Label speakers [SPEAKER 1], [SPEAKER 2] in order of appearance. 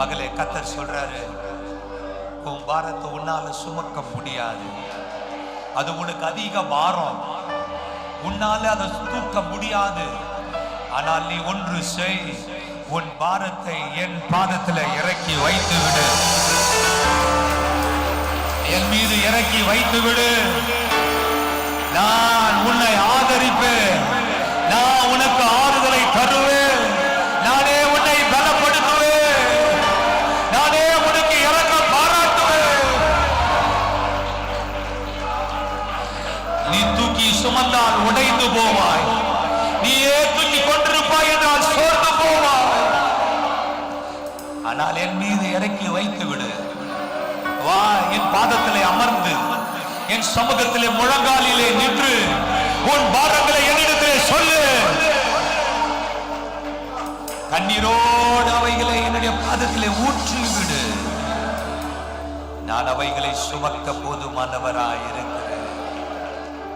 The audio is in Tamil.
[SPEAKER 1] மகளே கத்தர் சொல்றாரு உன் பாரத்தை உன்னால சுமக்க முடியாது. அது உனக்கு அதிக பாரம். உன்னால அதை தூக்க முடியாது. ஆனால் நீ ஒன்று செய். உன் பாரத்தை என் பாதத்தில் இறக்கி வைத்து விடு என் மீது இறக்கி வைத்து விடு நீ தூக்கி சுமந்தால் உடைந்து போவாய். நீயே தூக்கி கொண்டிருப்பாய் என்றால் சோர்ந்து போவாய். ஆனால் என் மீது இறக்கி வைத்து விடு. வா என் பாதத்திலே அமர்ந்து என் சமூகத்திலே முழங்காலிலே நின்று உன் பாரங்களை என்னிடத்திலே சொல்லு. கண்ணீரோடு அவைகளை என்னுடைய பாதத்திலே ஊற்றி விடு நான் அவைகளை சுமக்க போதுமானவராயிருக்க